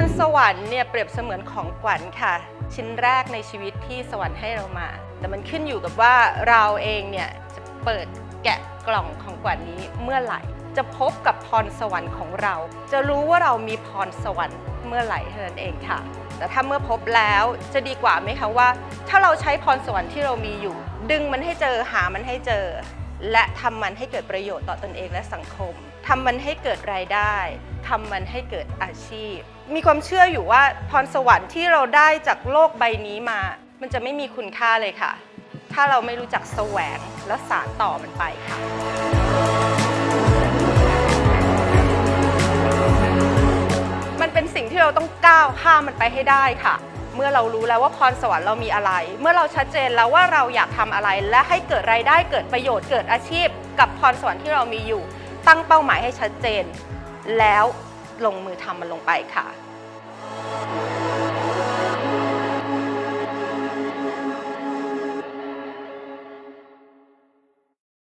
รสวรรค์เนี่ยเปรียบเสมือนของขวัญค่ะ ชิ้นแรกในชีวิตที่สวรรค์ให้เรามา แต่มันขึ้นอยู่กับว่าเราเองเนี่ยจะเปิดแกะกล่องของขวัญนี้เมื่อไหร่ จะพบกับพรสวรรค์ของเรา จะรู้ว่าเรามีพรสวรรค์เมื่อไหร่เท่านั้นเองค่ะ แต่ถ้าเมื่อพบแล้วจะดีกว่าไหมคะว่า ถ้าเราใช้พรสวรรค์ที่เรามีอยู่ ดึงมันให้เจอหามันให้เจอ และทำมันให้เกิดประโยชน์ต่อตนเองและสังคมทำมันให้เกิดรายได้ ทำมันให้เกิดอาชีพ มีความเชื่ออยู่ว่าพรสวรรค์ที่เราได้จากโลกใบนี้มา มันจะไม่มีคุณค่าเลยค่ะ ถ้าเราไม่รู้จักแสวงและสารต่อมันไปค่ะมันเป็นสิ่งที่เราต้องก้าวข้ามมันไปให้ได้ค่ะ เมื่อเรารู้แล้วว่าพรสวรรค์เรามีอะไร เมื่อเราชัดเจนแล้วว่าเราอยากทำอะไร และให้เกิดรายได้เกิดประโยชน์เกิดอาชีพ กับพรสวรรค์ที่เรามีอยู่ ตั้งเป้าหมายให้ชัดเจน แล้วลงมือทำมันลงไปค่ะ